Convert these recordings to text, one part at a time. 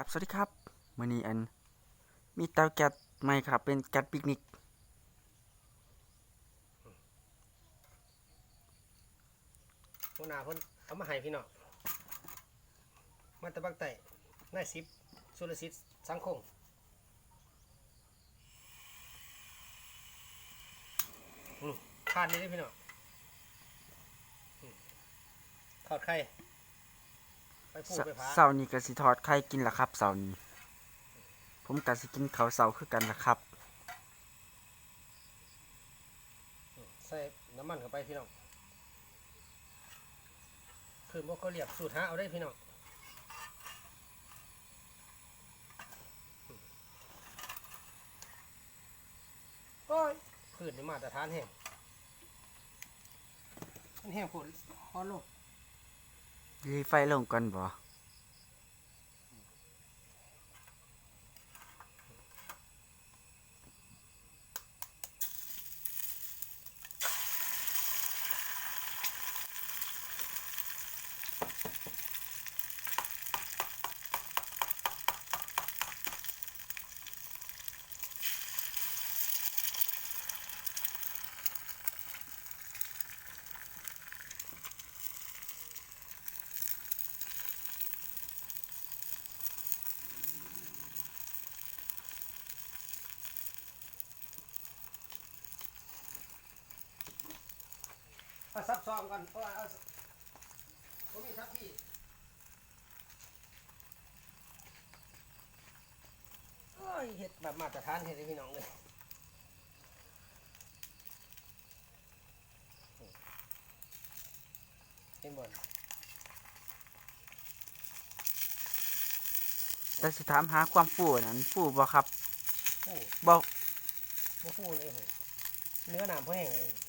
ครับ สวัสดีครับมือนี้อัน มีเตาแก๊สใหม่ครับ เป็นแก๊สปิกนิก หัวหน้าเพิ่นเอามาให้พี่น้องมาตะบักไต้นายสิบสุรสิทธิ์สังคงอืมทานนี่ได้อพี่น้องอืมทอดไข่ ไปพูดเสไปพาเสาร์นี้ก็สิทอดไข่กินละครับเสาร์นี้ ผมก็สิกินข้าวเสาร์คือกันละครับอืมใส่น้ำมันเข้าไปพี่น้องคือบ่เขาเรียกสูตรหาเอาได้พี่น้องอืมโอ้ยพืชนี่มาตรฐานแห้งมันแห้งผลฮอนลง รีไฟลงกันบ่ เอาซับซ้อมกันเพราะว่าเอาผมมีทับพี่โอ้ยเห็ดแบบมาตรฐานเห็ดให้พี่น้องเลยเห็นบ่นแต่สิถามหาความฟูนั้นฟูบ่ครับผู้บ่บ่ผู้เลยเฮ้ยเนื้อหนามเพราะแห้งเลย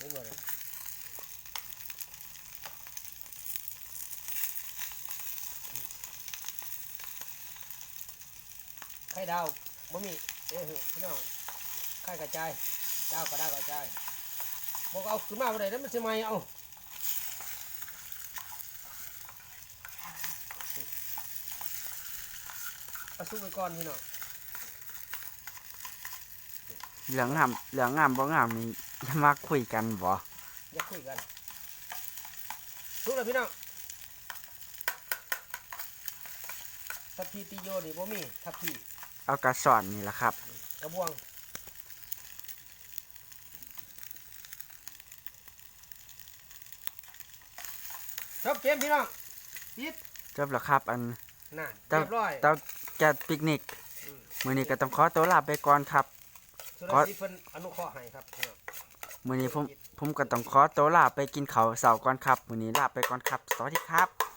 เห็นบ่เลยไข่ดาวบ่มีเอ้ยพี่น้องไข่กระจายดาวก็ดาวกระจายบอกเอาขึ้นมาบ่ได้แล้วมันสิไหมเอาเอาซุปไปก่อนพี่น้อง เหลืองงามเหลืองงามบ่งามนี่ อย่ามาคุยกันบ่อย่าคุยกันทุกเลยพี่น้องทัพพีติโยนี่บ่มีทัพพีเอากระสอนนี่ละครับ กระบวงจบเกมพี่น้องยิดจบแล้วครับอันน่ะเจ้าเรียบร้อยเตาแก๊สปิกนิกอืมมื้อนี้ก็ต้องขอตัวลาไปก่อนครับสุรขอศิษย์เพิ่นอนุเคราะห์ให้ครับพี่น้อง มื้อนี้ผมผมก็ต้องขอตัวลาไปกินข้าวเสาร์ก่อนครับมื้อนี้ลาไปก่อนครับ สวัสดีครับ